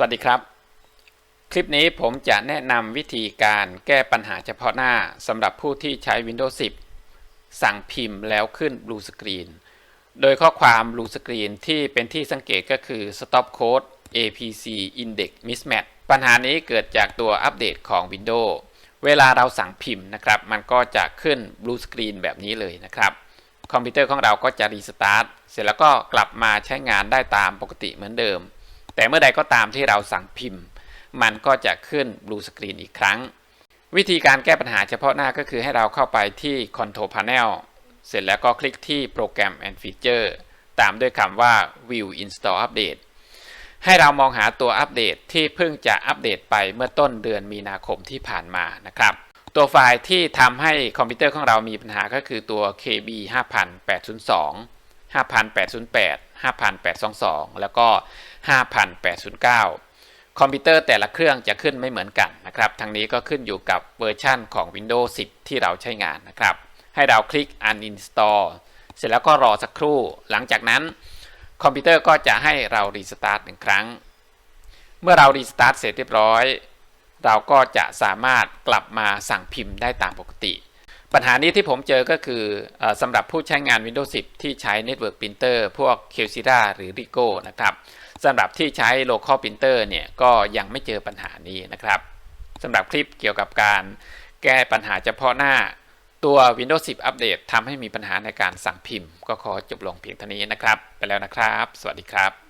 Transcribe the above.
สวัสดีครับ คลิปนี้ผมจะแนะนำวิธีการแก้ปัญหาเฉพาะหน้าสำหรับผู้ที่ใช้ Windows 10 สั่งพิมพ์แล้วขึ้น Blue Screen โดยข้อความ Blue Screen ที่เป็นที่สังเกตก็คือ Stop Code APC Index Mismatch ปัญหานี้เกิดจากตัวอัปเดตของ Windows เวลาเราสั่งพิมพ์นะครับ มันก็จะขึ้น Blue Screen แบบนี้เลยนะครับ คอมพิวเตอร์ของเราก็จะรีสตาร์ทเสร็จแล้วก็กลับมาใช้งานได้ตามปกติเหมือนเดิม แต่เมื่อใดก็ตามที่เราสั่งพิมพ์ มันก็จะขึ้น Blue Screen อีกครั้ง วิธีการแก้ปัญหาเฉพาะหน้าก็คือให้เราเข้าไปที่ Control Panel เสร็จแล้วก็คลิกที่ Program and Feature ตามด้วยคำว่า View Install Update ให้เรามองหาตัวอัปเดตที่เพิ่งจะอัปเดตไปเมื่อต้นเดือนมีนาคมที่ผ่านมานะครับ ตัวไฟล์ที่ทำให้คอมพิวเตอร์ของเรามีปัญหาก็คือตัว KB 5802 5808 5822 แล้วก็ 5809 คอมพิวเตอร์แต่ละเครื่องจะขึ้นไม่เหมือนกันนะครับทั้งนี้ก็ขึ้นอยู่กับเวอร์ชั่นของ Windows 10 ที่เราใช้งานนะครับ ให้เราคลิก uninstall เสร็จแล้วก็รอสักครู่ หลังจากนั้น คอมพิวเตอร์ก็จะให้เรารีสตาร์ทหนึ่งครั้ง เมื่อเรารีสตาร์ทเสร็จเรียบร้อย เราก็จะสามารถกลับมาสั่งพิมพ์ได้ตามปกติ ปัญหานี้ที่ผมเจอก็คืออสำหรับผู้ใช้งาน Windows 10 ที่ใช้ Network Printer พวก q c i r a หรือ Rico นะครับสำหรับที่ใช้ Local Printer เนี่ยก็ยังไม่เจอปัญหานี้นะครับสำหรับคลิปเกี่ยวกับการแก้ปัญหาเฉพาะหน้าตัว Windows 10 อัปเดตทำให้มีปัญหาในการสั่งพิมพ์ ก็ขอจบลงเพียงเท่านี้นะครับ ไปแล้วนะครับ สวัสดีครับ